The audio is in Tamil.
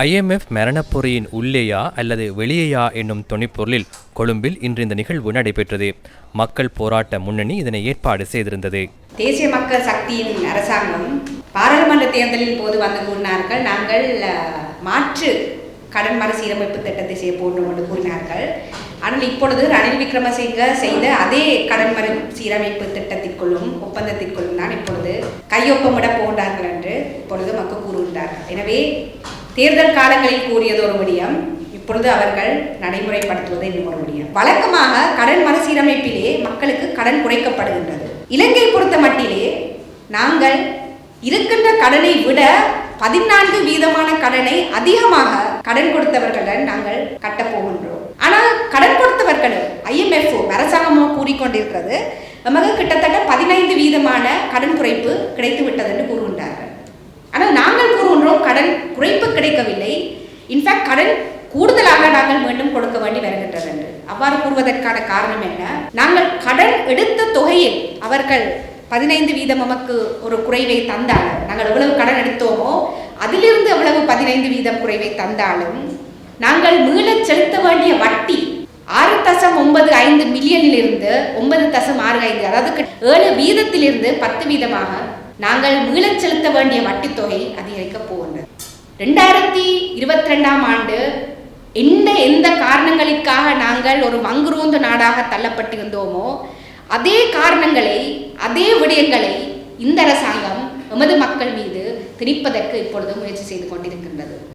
ஐஎம்எஃப் மரணப்பொறியின் உள்ளேயா அல்லது வெளியேயா என்னும் துணைப்பொருளில் கொழும்பில் இன்று இந்த நிகழ்வு நடைபெற்றது. மக்கள் போராட்ட முன்னணி இதனை ஏற்பாடு செய்திருந்தது. தேசிய மக்கள் சக்தியின் அரசாங்கம் பாராளுமன்ற தேர்தலின் போது வந்து கூறினார்கள். நாங்கள் மாற்று கடன் மறுசீரமைப்பு திட்டத்தை செய்ய போன்றோம் என்று கூறினார்கள். ஆனால் இப்பொழுது ரணில் விக்ரமசிங்க செய்த அதே கடன் மறுசீரமைப்பு திட்டத்திற்குள்ளும் ஒப்பந்தத்திற்குள்ளும் தான் இப்பொழுது கையொப்பமிட போன்றார்கள் என்று இப்பொழுது மக்கள் கூறுகின்றார்கள். எனவே தேர்தல் காலங்களில் கூறியது ஒரு விடயம் இப்பொழுது அவர்கள் நடைமுறைப்படுத்துவது இன்னும் ஒரு முடியும் வழக்கமாக கடன் மறுசீரமைப்பிலே மக்களுக்கு கடன் குறைக்கப்படுகின்றது. இலங்கை பொறுத்த மட்டிலே நாங்கள் இருக்கின்ற கடனை விட பதினான்கு வீதமான கடனை அதிகமாக கடன் கொடுத்தவர்களுடன் நாங்கள் கட்டப் போகின்றோம். ஆனால் கடன் கொடுத்தவர்களும் ஐஎம்எஃப் அரசாங்கமோ கூறிக்கொண்டிருக்கிறது நமக்கு கிட்டத்தட்ட பதினைந்து வீதமான கடன் குறைப்பு கிடைத்து விட்டது என்று கூறுகின்றார்கள். ஆனால் நாங்கள் கடன் குறைப்பு கிடைக்கவில்லை. இன்ஃபேக்ட் கடன் கூடுதலாக நாங்கள் மீண்டும் கொடுக்க வேண்டி வருகின்றது என்று. அவ்வாறு கூறுவதற்கான காரணம் என்ன? நாங்கள் கடன் எடுத்த தொகையில் அவர்கள் பதினைந்து வீதம் நமக்கு ஒரு குறைவை தந்தாலும் நாங்கள் எவ்வளவு கடன் எடுத்தோமோ அதிலிருந்து எவ்வளவு பதினைந்து வீதம் குறைவை தந்தாலும் நாங்கள் மீள செலுத்த வேண்டிய வட்டி ஆறு தசம் ஒன்பது ஐந்து மில்லியனிலிருந்து ஒன்பது தசம் ஆறு ஐந்து அதாவது ஏழு வீதத்திலிருந்து பத்து வீதமாக நாங்கள் மீளச் செலுத்த வேண்டிய வட்டித் தொகை அதிகரிக்கப் போகின்றது. ரெண்டாயிரத்தி இருபத்தி ரெண்டாம் ஆண்டு எந்த எந்த காரணங்களுக்காக நாங்கள் ஒரு மங்குரோந்து நாடாக தள்ளப்பட்டிருந்தோமோ அதே காரணங்களை அதே விடயங்களை இந்த அரசாங்கம் எமது மக்கள் மீது திணிப்பதற்கு இப்பொழுது முயற்சி செய்து கொண்டிருக்கின்றது.